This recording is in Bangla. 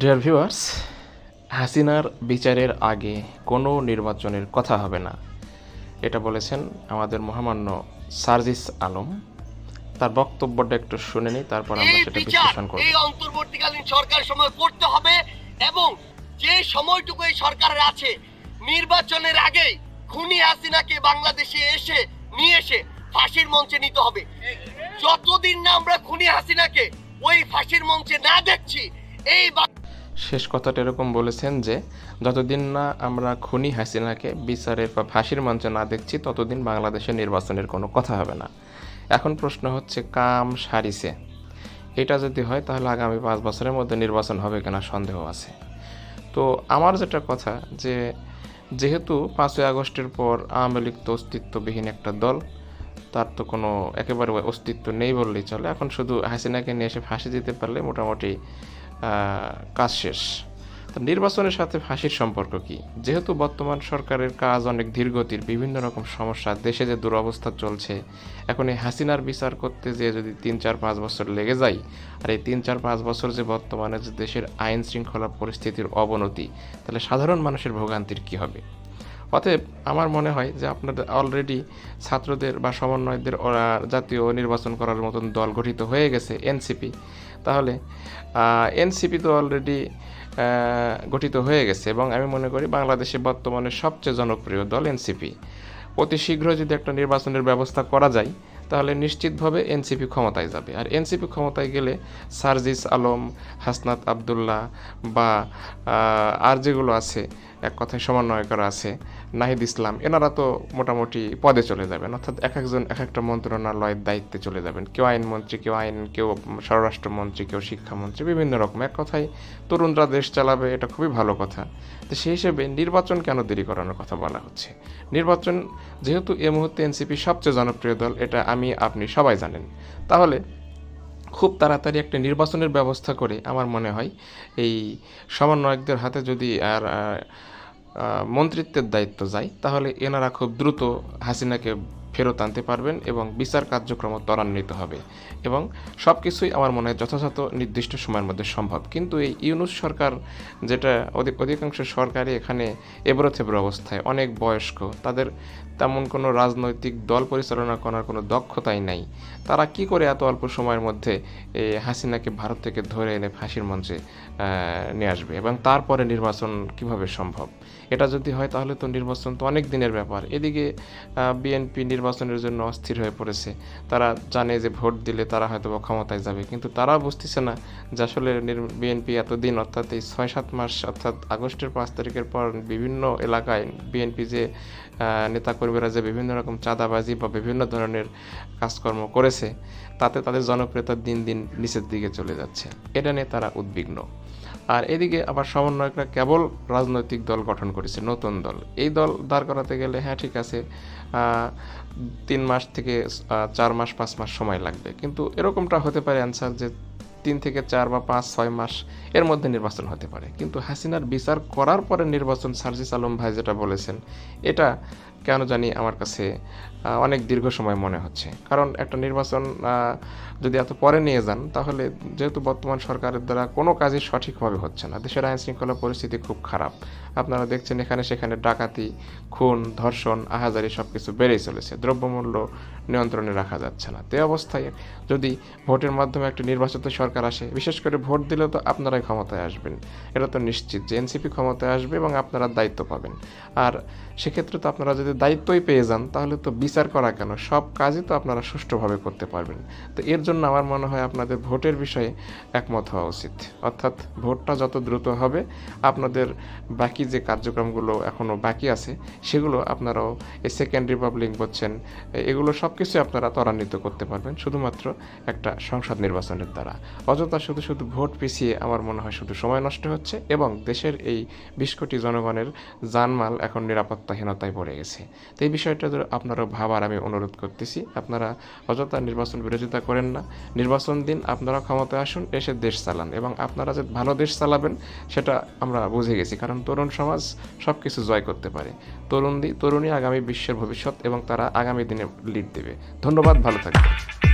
ডিয়ার ভিউয়ার্স হাসিনার বিচারের আগে কোনো নির্বাচনের কথা হবে না। এটা বলেছেন আমাদের মহামান্য সার্জিস আলম। তার বক্তব্যটা একটু শুনে নিই তারপর আমরা সেটা বিশ্লেষণ করব। এই অন্তর্বর্তীকালীন সরকার সময় করতে হবে এবং যে সময়টুকু এই সরকারের আছে নির্বাচনের আগেই খুনি হাসিনাকে বাংলাদেশে এসে নিয়ে এসে ফাঁসির মঞ্চে নিতে হবে। যতদিন না আমরা খুনি হাসিনাকে ওই ফাঁসির মঞ্চে না দেখছি এই শেষ কথাটা এরকম বলেছেন যে, যতদিন না আমরা খুনি হাসিনাকে বিচারের বা ফাঁসির মঞ্চে না দেখছি, ততদিন বাংলাদেশে নির্বাচনের কোনো কথা হবে না। এখন প্রশ্ন হচ্ছে, কাম সারিছে। এটা যদি হয়, তাহলে আগামী পাঁচ বছরের মধ্যে নির্বাচন হবে কিনা সন্দেহ আছে। তো আমার যেটা কথা যে, যেহেতু পাঁচই আগস্টের পর আওয়ামী লীগ তো অস্তিত্ববিহীন একটা দল, তার তো কোনো একেবারে অস্তিত্ব নেই বললেই চলে। এখন শুধু হাসিনাকে নিয়ে এসে ফাঁসি দিতে পারলে মোটামুটি কাজ শেষ। নির্বাচনের সাথে ফাঁসির সম্পর্ক কি? যেহেতু বর্তমান সরকারের কাজ অনেক ধীরগতির, বিভিন্ন রকম সমস্যা, দেশে যে দুরবস্থা চলছে, এখন এই হাসিনার বিচার করতে যে যদি তিন, চার, পাঁচ বছর লেগে যায়, আর এই তিন, চার, পাঁচ বছর যে বর্তমানে যে দেশের আইন শৃঙ্খলা পরিস্থিতির অবনতি, তাহলে সাধারণ মানুষের ভোগান্তির কি হবে? অতএব আমার মনে হয় যে আপনাদের অলরেডি ছাত্রদের বা সমন্বয়দের জাতীয় নির্বাচন করার মতন দল গঠিত হয়ে গেছে এনসিপি তাহলে এনসিপি তো অলরেডি গঠিত হয়ে গেছে এবং আমি মনে করি বাংলাদেশে বর্তমানে সবচেয়ে জনপ্রিয় দল এনসিপি অতি শীঘ্র যদি একটা নির্বাচনের ব্যবস্থা করা যায়, তাহলে নিশ্চিতভাবে এনসিপি ক্ষমতায় যাবে। আর এনসিপি ক্ষমতায় গেলে সার্জিস আলম, হাসনাত আবদুল্লাহ বা আর যেগুলো আছে এক কথায় সমন্বয়করা আছে। নাহিদ ইসলাম, এনারা তো মোটামুটি পদে চলে যাবেন, অর্থাৎ এক একজন, এক একটা মন্ত্রণালয়ের দায়িত্বে চলে যাবেন। কেউ আইনমন্ত্রী, কেউ আইন, কেউ স্বরাষ্ট্রমন্ত্রী, কেউ শিক্ষামন্ত্রী, বিভিন্ন রকম। এক কথায় তরুণরা দেশ চালাবে, এটা খুবই ভালো কথা। তো সেই হিসেবে নির্বাচন কেন দেরি করানোর কথা বলা হচ্ছে? নির্বাচন যেহেতু এই মুহূর্তে এনসিপি সবচেয়ে জনপ্রিয় দল, এটা আমি, আপনি সবাই জানেন। তাহলে খুব তাড়াতাড়ি একটা নির্বাচনের ব্যবস্থা করে আমার মনে হয়। এই সমন্বয়কদের হাতে যদি আর মন্ত্রিত্বের দায়িত্ব যায়, তাহলে এনারা খুব দ্রুত হাসিনাকে ফেরত আনতে পারবেন এবং বিচার কার্যক্রম ত্বরান্বিত হবে। এবং সব কিছুই আমার মনে হয় যথাযথ, নির্দিষ্ট সময়ের মধ্যে সম্ভব। কিন্তু এই ইউনুস সরকার যেটা অধিক অধিকাংশ সরকারই এখানে এবড়ো থেবড়ো অবস্থায়, অনেক বয়স্ক, তাদের তেমন কোনো রাজনৈতিক দল পরিচালনা করার কোনো দক্ষতাই নাই। তারা কি করে এত অল্প সময়ের মধ্যে হাসিনাকে ভারত থেকে ধরে এনে ফাঁসির মঞ্চে নিয়ে আসবে এবং তারপরে নির্বাচন কীভাবে সম্ভব? এটা যদি হয় তাহলে তো নির্বাচন তো অনেক দিনের ব্যাপার। এদিকে বিএনপি নির্বাচনের জন্য অস্থির হয়ে পড়েছে। তারা জানে যে ভোট দিলে তারা হয়তো ক্ষমতায় যাবে, কিন্তু তারা বুঝতেছে না যে আসলে বিএনপি এতদিন, অর্থাৎ এই ছয় সাত মাস, অর্থাৎ আগস্টের পাঁচ তারিখের পর বিভিন্ন এলাকায় বিএনপি যে নেতাকর্মীরা যে বিভিন্ন রকম চাঁদাবাজি বা বিভিন্ন ধরনের কাজকর্ম করেছে, তাতে তাদের জনপ্রিয়তা দিন দিন নিচের দিকে চলে যাচ্ছে। এটা নিয়ে তারা উদ্বিগ্ন। আর এদিকে আবার সমন্বয়করা কেবল রাজনৈতিক দল গঠন করেছে, নতুন দল। এই দল দাঁড় করাতে গেলে হ্যাঁ ঠিক আছে তিন মাস থেকে চার মাস, পাঁচ মাস সময় লাগবে। কিন্তু এরকমটা হতে পারে অ্যান্সার যে তিন থেকে চার বা পাঁচ, ছয় মাস এর মধ্যে নির্বাচন হতে পারে। কিন্তু হাসিনার বিচার করার পরে নির্বাচন সার্জিস আলম ভাই যেটা বলেছেন, এটা কেন জানি আমার কাছে অনেক দীর্ঘ সময় মনে হচ্ছে। কারণ একটা নির্বাচন যদি এত পরে নিয়ে যান, তাহলে যেহেতু বর্তমান সরকারের দ্বারা কোনো কাজই সঠিকভাবে হচ্ছে না। দেশের আইন শৃঙ্খলা পরিস্থিতি খুব খারাপ। আপনারা দেখছেন এখানে সেখানে ডাকাতি, খুন, ধর্ষণ, আহাজারি সব কিছু বেড়েই চলেছে। দ্রব্যমূল্য নিয়ন্ত্রণে রাখা যাচ্ছে না। তে অবস্থায় যদি ভোটের মাধ্যমে একটা নির্বাচিত সরকার আসে, বিশেষ করে ভোট দিলে তো আপনারাই ক্ষমতায় আসবেন। এটা তো নিশ্চিত যে এনসিপি ক্ষমতায় আসবে এবং আপনারা দায়িত্ব পাবেন। আর সেক্ষেত্রে তো আপনারা যদি দায়িত্বই পেয়ে যান, তাহলে তো বিচার করা কেন? সব কাজই তো আপনারা সুষ্ঠুভাবে করতে পারবেন। তো এর জন্য আমার মনে হয় আপনাদের ভোটের বিষয়ে একমত হওয়া উচিত। অর্থাৎ ভোটটা যত দ্রুত হবে, আপনাদের বাকি যে কার্যক্রমগুলো এখনও বাকি আছে, সেগুলো আপনারাও এই সেকেন্ড রিপাবলিক বলছেন, এগুলো সব কিছু আপনারা ত্বরান্বিত করতে পারবেন, শুধুমাত্র একটা সংসদ নির্বাচনের দ্বারা। অযথা শুধু শুধু ভোট পিছিয়ে আমার মনে হয় শুধু সময় নষ্ট হচ্ছে এবং দেশের এই বিশ কোটি জনগণের জানমাল এখন নিরাপত্তাহীনতায় পড়ে গেছে। তো এই বিষয়টা আপনারা ভাবার আমি অনুরোধ করতেছি। আপনারা অযথা নির্বাচন বিরোধিতা করেন না। নির্বাচন দিন আপনারা ক্ষমতায় আসুন, এসে দেশ চালান এবং আপনারা যে ভালো দেশ চালাবেন, সেটা আমরা বুঝে গেছি। কারণ তরুণ সমাজ সব কিছু জয় করতে পারে। তরুণ তরুণী আগামী বিশ্বের ভবিষ্যৎ এবং তারা আগামী দিনে লিড দেবে। ধন্যবাদ, ভালো থাকবেন।